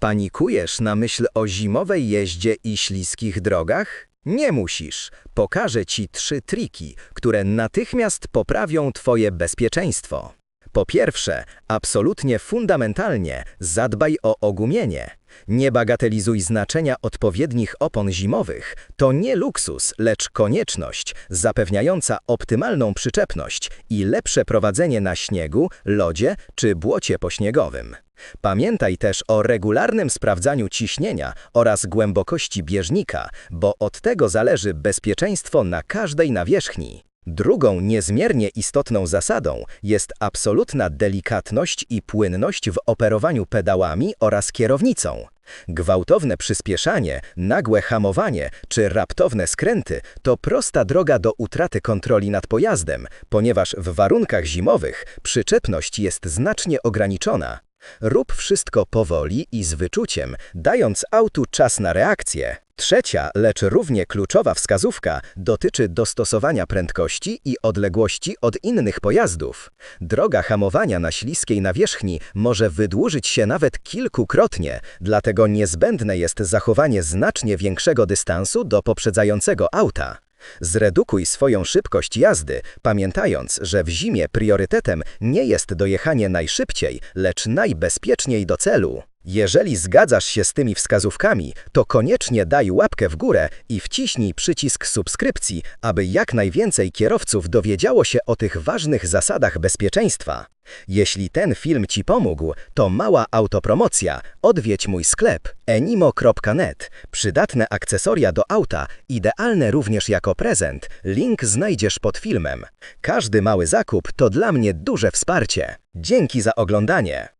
Panikujesz na myśl o zimowej jeździe i śliskich drogach? Nie musisz. Pokażę Ci trzy triki, które natychmiast poprawią Twoje bezpieczeństwo. Po pierwsze, absolutnie fundamentalnie zadbaj o ogumienie. Nie bagatelizuj znaczenia odpowiednich opon zimowych. To nie luksus, lecz konieczność, zapewniająca optymalną przyczepność i lepsze prowadzenie na śniegu, lodzie czy błocie pośniegowym. Pamiętaj też o regularnym sprawdzaniu ciśnienia oraz głębokości bieżnika, bo od tego zależy bezpieczeństwo na każdej nawierzchni. Drugą niezmiernie istotną zasadą jest absolutna delikatność i płynność w operowaniu pedałami oraz kierownicą. Gwałtowne przyspieszanie, nagłe hamowanie czy raptowne skręty to prosta droga do utraty kontroli nad pojazdem, ponieważ w warunkach zimowych przyczepność jest znacznie ograniczona. Rób wszystko powoli i z wyczuciem, dając autu czas na reakcję. Trzecia, lecz równie kluczowa wskazówka dotyczy dostosowania prędkości i odległości od innych pojazdów. Droga hamowania na śliskiej nawierzchni może wydłużyć się nawet kilkukrotnie, dlatego niezbędne jest zachowanie znacznie większego dystansu do poprzedzającego auta. Zredukuj swoją szybkość jazdy, pamiętając, że w zimie priorytetem nie jest dojechanie najszybciej, lecz najbezpieczniej do celu. Jeżeli zgadzasz się z tymi wskazówkami, to koniecznie daj łapkę w górę i wciśnij przycisk subskrypcji, aby jak najwięcej kierowców dowiedziało się o tych ważnych zasadach bezpieczeństwa. Jeśli ten film Ci pomógł, to mała autopromocja. Odwiedź mój sklep enimo.net. Przydatne akcesoria do auta, idealne również jako prezent. Link znajdziesz pod filmem. Każdy mały zakup to dla mnie duże wsparcie. Dzięki za oglądanie.